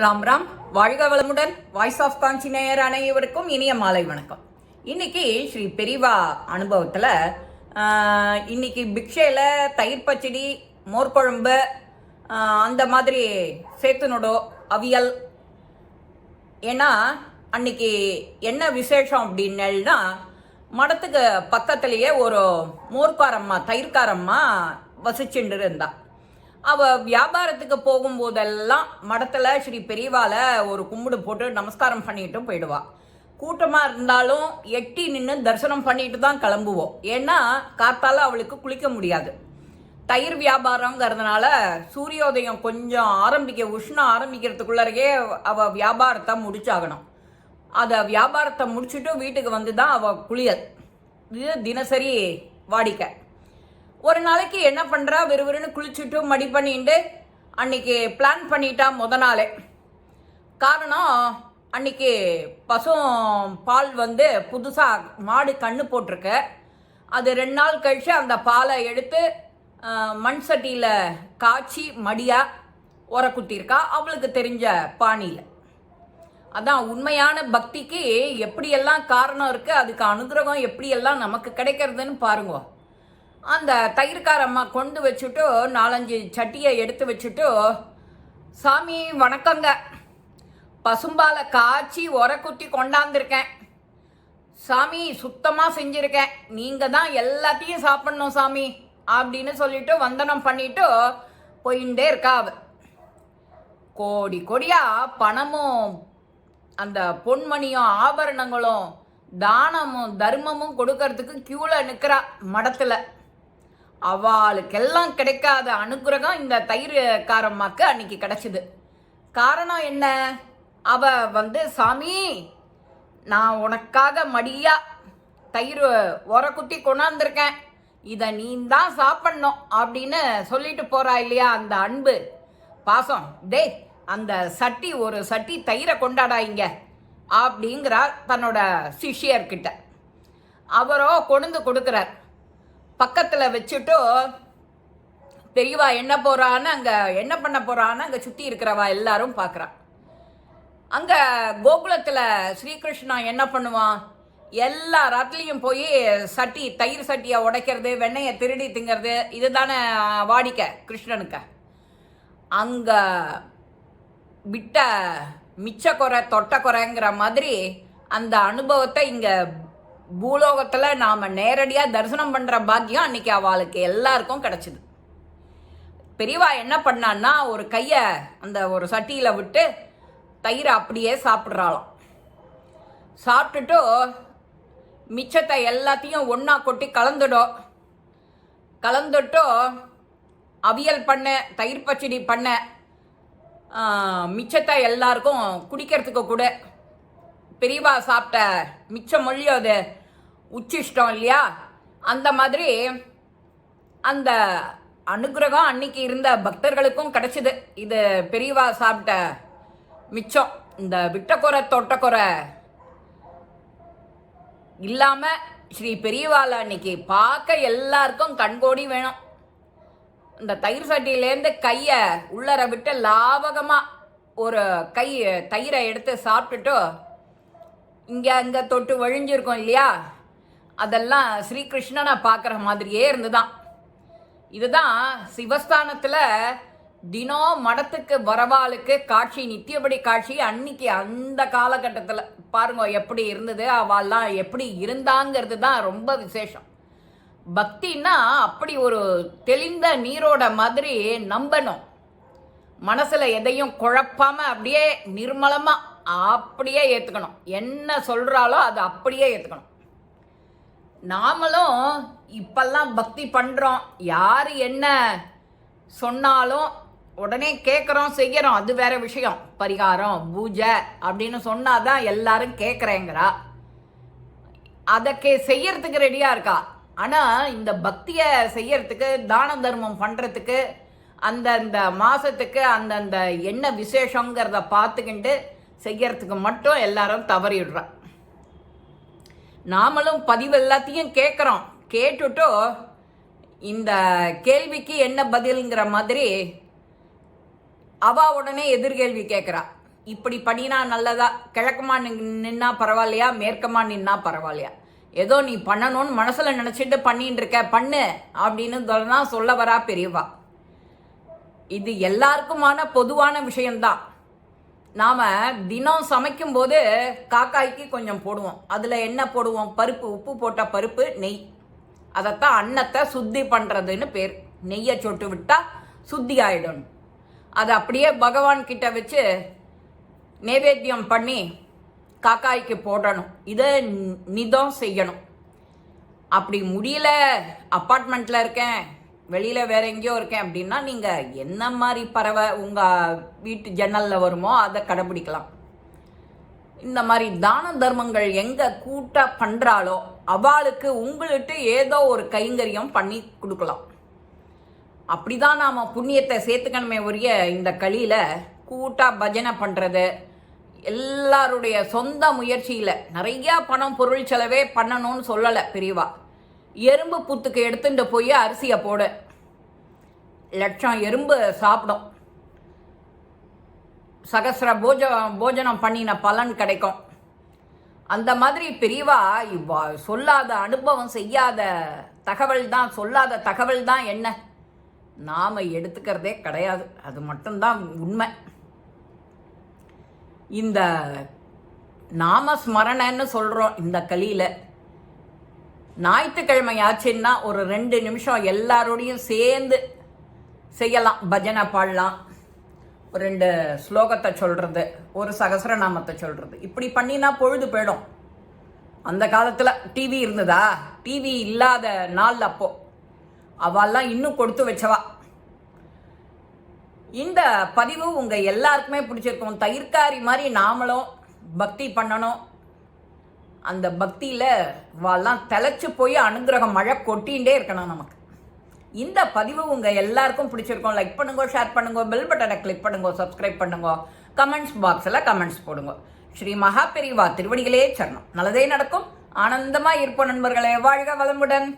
ராம் ராம். வாழ்க வளமுடன். Voice of காஞ்சி நேயர் அனைவருக்கும் இனிய மாலை வணக்கம். இன்னைக்கு ஸ்ரீ பெரிவா அனுபவத்தில் இன்னைக்கு பிக்ஷையில் தயிர் பச்சடி மோர்குழம்பு அந்த மாதிரி சேத்துனோடோ அவியல். ஏன்னா அன்னைக்கு என்ன விசேஷம் அப்படின்னா மடத்துக்கு பக்கத்துலேயே ஒரு மோர்க்காரம்மா தயிர்காரம்மா வசிச்சுட்டு இருந்தா. அவ வியாபாரத்துக்கு போகும்போதெல்லாம் மடத்துல ஸ்ரீ பெரியவால ஒரு கும்பிடு போட்டு நமஸ்காரம் பண்ணிட்டு போயிடுவா. கூட்டமாக இருந்தாலும் எட்டி நின்று தரிசனம் பண்ணிட்டு தான் கிளம்புவோம். ஏன்னா காத்தால அவளுக்கு குளிக்க முடியாது. தயிர் வியாபாரங்கிறதுனால சூரியோதயம் கொஞ்சம் ஆரம்பிக்க உஷ்ணம் ஆரம்பிக்கிறதுக்குள்ளரையே அவ வியாபாரத்தை முடிச்சாகணும். அதை வியாபாரத்தை முடிச்சுட்டு வீட்டுக்கு வந்து தான் அவள் குளியல். இது தினசரி வாடிக்கை. ஒரு நாளைக்கு என்ன பண்ணுறா விறுவிறுன்னு குளிச்சுட்டு மடி பண்ணிட்டு அன்னைக்கு பிளான் பண்ணிட்டா முத நாளே. காரணம் அன்னைக்கு பசும் பால் வந்து புதுசாக மாடு கண்ணு போட்டிருக்கு. அது ரெண்டு நாள் கழித்து அந்த பாலை எடுத்து மண் சட்டியில் காய்ச்சி மடியாக உர குத்திருக்கா அவளுக்கு தெரிஞ்ச பாணியில். அதான் உண்மையான பக்திக்கு எப்படியெல்லாம் காரணம் இருக்குது அதுக்கு அனுகிரகம் எப்படியெல்லாம் நமக்கு கிடைக்கிறதுன்னு பாருங்க. அந்த தயிர்காரம்மா கொண்டு வச்சுட்டு நாலஞ்சு சட்டியை எடுத்து வச்சுட்டு சாமி வணக்கங்க. பசும்பாலை காய்ச்சி உரக்குத்தி கொண்டாந்துருக்கேன். சாமி சுத்தமாக செஞ்சுருக்கேன். நீங்கள் தான் எல்லாத்தையும் சாப்பிட்ணும் சாமி அப்படின்னு சொல்லிட்டு வந்தனம் பண்ணிட்டு போயிட்டே இருக்கா அவ. கோடி கோடியாக பணமும் அந்த பொன்மணியும் ஆபரணங்களும் தானமும் தர்மமும் கொடுக்கறதுக்கு கியூவில் நிற்கிறா மடத்தில். அவளுக்கெல்லாம் கிடைக்காத அனுகிரகம் இந்த தயிர்காரம்மாக்கு அன்னைக்கு கிடைச்சிது. காரணம் என்ன? அவ வந்து சாமி நான் உனக்காக மடியா தயிர் உர கொண்டாந்துருக்கேன். இதை நீ தான் சாப்பிடணும் அப்படின்னு சொல்லிட்டு போறா இல்லையா அந்த அன்பு. பாசம் டே அந்த சட்டி ஒரு சட்டி தயிரை கொண்டாடா இங்க அப்படிங்கிறார் தன்னோட சிஷ்யர்கிட்ட. அவரோ கொண்டு கொடுக்குறார். பக்கத்தில் வச்சுட்டு பெரியவா என்ன போகிறான்னு அங்கே என்ன பண்ண போகிறான்னு அங்கே சுற்றி இருக்கிறவா எல்லாரும் பார்க்குறா அங்கே கோகுலத்தில் ஸ்ரீகிருஷ்ணா என்ன பண்ணுவான்? எல்லா ராத்திலையும் போய் சட்டி தயிர் சட்டியை உடைக்கிறது வெண்ணெயை திருடி திங்கிறது இதுதானே வாடிக்கை கிருஷ்ணனுக்கு. அங்கே விட்ட மிச்ச குறை தொட்ட குறைங்கிற மாதிரி அந்த அனுபவத்தை இங்கே பூலோகத்தில் நாம் நேரடியாக தரிசனம் பண்ணுற பாக்கியம் அன்னைக்கு அவளுக்கு எல்லாருக்கும் கிடச்சிது. பெரியவா என்ன பண்ணான்னா ஒரு கையை அந்த ஒரு சட்டியில் விட்டு தயிரை அப்படியே சாப்பிட்றாளாம். சாப்பிட்டுட்டு மிச்சத்தை எல்லாத்தையும் ஒன்றா கொட்டி கலந்துடும் கலந்துட்டு அவியல் பண்ண தயிர் பச்சடி பண்ண மிச்சத்தை எல்லாருக்கும் குடிக்கிறதுக்கு கூட பெரியவா சாப்பிட்ட மிச்சம் மொழியும் அது உச்சிஷ்டம் இல்லையா? அந்த மாதிரி அந்த அனுகிரகம் அன்னைக்கு இருந்த பக்தர்களுக்கும் கிடைச்சிது. இது பெரியவா சாப்பிட்ட மிச்சம். இந்த விட்டக்குறை தொட்டக்குறை இல்லாமல் ஸ்ரீ பெரியவால அன்னைக்கு பார்க்க எல்லாருக்கும் கண்கோடி வேணும். இந்த தயிர் சட்டியிலேருந்து கையை உள்ளர விட்டு லாவகமாக ஒரு கை தயிரை எடுத்து சாப்பிட்டுட்டு இங்கே அங்கே தொட்டு வழிஞ்சிருக்கோம் இல்லையா? அதெல்லாம் ஸ்ரீகிருஷ்ணனை பார்க்குற மாதிரியே இருந்துதான். இதுதான் சிவஸ்தானத்தில் தினம் மடத்துக்கு வரவாளுக்கு காட்சி நித்தியபடி காட்சி அன்னைக்கு அந்த காலகட்டத்தில். பாருங்க எப்படி இருந்தது அவள்லாம் எப்படி இருந்தாங்கிறது தான் ரொம்ப விசேஷம். பக்தின்னா அப்படி ஒரு தெளிந்த நீரோட மாதிரி நம்பணும். மனசில் எதையும் குழப்பாமல் அப்படியே நிர்மலமாக அப்படியே ஏற்றுக்கணும் என்ன சொல்கிறாலோ அதை அப்படியே ஏற்றுக்கணும் நாமளும் இப்பெல்லாம் பக்தி பண்ணுறோம் யார் என்ன சொன்னாலும் உடனே கேட்குறோம் செய்கிறோம் அது வேற விஷயம். பரிகாரம் பூஜை அப்படின்னு சொன்னாதான் எல்லாரும் கேட்குறேங்கிறா கே செய்யறதுக்கு ரெடியாக இருக்கா? ஆனால் இந்த பக்தியை செய்யறதுக்கு தான தர்மம் பண்ணுறதுக்கு அந்தந்த மாதத்துக்கு அந்தந்த என்ன விசேஷங்கிறத பார்த்துக்கிட்டு செய்யறதுக்கு மட்டும் எல்லாரும் தவறிடுறான் நாமளும் பதிவு எல்லாத்தையும் கேட்குறோம் கேட்டுட்டு இந்த கேள்விக்கு என்ன பதில்ங்கிற மாதிரி அவா உடனே எதிர்கேள்வி கேட்குறா இப்படி பண்ணினா நல்லதா? கிழக்கமா நின்- நின்னா பரவாயில்லையா? மேற்கமா நின்னா பரவாயில்லையா? ஏதோ நீ பண்ணணும்னு மனசில் நினச்சிட்டு பண்ணிட்டு இருக்க பண்ணு அப்படின்னு தான் சொல்ல வரா பெரியவா. இது எல்லாருக்குமான பொதுவான விஷயம்தான். நாம் தினம் சமைக்கும் போது காக்காய்க்கு கொஞ்சம் போடுவோம். அதில் என்ன போடுவோம்? பருப்பு உப்பு போட்ட பருப்பு நெய். அதைத்தான் அன்னத்தை சுத்தி பண்ணுறதுன்னு பேர். நெய்யை சொட்டு விட்டால் சுத்தி ஆகிடும் அதை அப்படியே பகவான் கிட்ட வச்சு நைவேத்தியம் பண்ணி காக்காய்க்கு போடணும். இதை நிதம் செய்யணும். அப்படி முடியல அப்பார்ட்மெண்ட்டில் இருக்கேன். வெளியில் வேற எங்கேயோ இருக்கேன் அப்படின்னா நீங்கள் என்ன மாதிரி பறவை உங்கள் வீட்டு ஜன்னலில் வருமோ அதை கடைபிடிக்கலாம். இந்த மாதிரி தான தர்மங்கள் எங்கே கூட்டாக பண்ணுறாலோ அவளுக்கு உங்கள்கிட்ட ஏதோ ஒரு கைங்கரியம் பண்ணி கொடுக்கலாம். அப்படிதான் நாம் புண்ணியத்தை சேர்த்துக்கணுமே உரிய இந்த களியில் கூட்டாக பஜனை பண்ணுறது எல்லாருடைய சொந்த முயற்சியில் நிறையா பணம் பொருள் செலவே பண்ணணும்னு சொல்லலை பிரிவாக எறும்பு புத்துக்கு எடுத்துட்டு போய் அரிசியை போடு. லட்சம் எறும்பு சாப்பிடும். சகசிர போஜ போஜனம் பண்ணின பலன் கிடைக்கும். அந்த மாதிரி பெரியவா இவ்வா சொல்லாத அனுபவம் செய்யாத தகவல் தான் சொல்லாத தகவல் தான் என்ன? நாம் எடுத்துக்கிறதே கிடையாது. அது மட்டும்தான் உண்மை. இந்த நாம ஸ்மரணன்னு சொல்கிறோம் இந்த கலியில். ஞாயிற்றுக்கிழமை ஆச்சுன்னா ஒரு ரெண்டு நிமிஷம் எல்லாரோடையும் சேர்ந்து செய்யலாம் பஜனை பாடலாம். ஒரு ரெண்டு ஸ்லோகத்தை சொல்கிறது ஒரு சகசரநாமத்தை சொல்கிறது இப்படி பண்ணினா பொழுது போயிடும். அந்த காலத்தில் டிவி இருந்ததா? டிவி இல்லாத நாள் அப்போ. அவெல்லாம் இன்னும் கொடுத்து வச்சவா. இந்த பதிவு உங்கள் எல்லாருக்குமே பிடிச்சிருக்கும். தயிர்காரி மாதிரி நாமளும் பக்தி பண்ணணும். அந்த பக்தியில் வாழலாம் தெளச்சு போய் அனுகிரகம் மழை கொட்டிகிட்டே இருக்கணும் நமக்கு. இந்த பதிவு உங்கள் எல்லாருக்கும் பிடிச்சிருக்கோம். லைக் பண்ணுங்க ஷேர் பண்ணுங்க பெல் பட்டனை கிளிக் பண்ணுங்க சப்ஸ்கிரைப் பண்ணுங்க. கமெண்ட்ஸ் பாக்ஸில் கமெண்ட்ஸ் போடுங்க. ஸ்ரீ மகா பெரிவா திருவடிகளே சரணம். நல்லதே நடக்கும். ஆனந்தமாக இருப்போம் நண்பர்களே. வாழ்க வளமுடன்.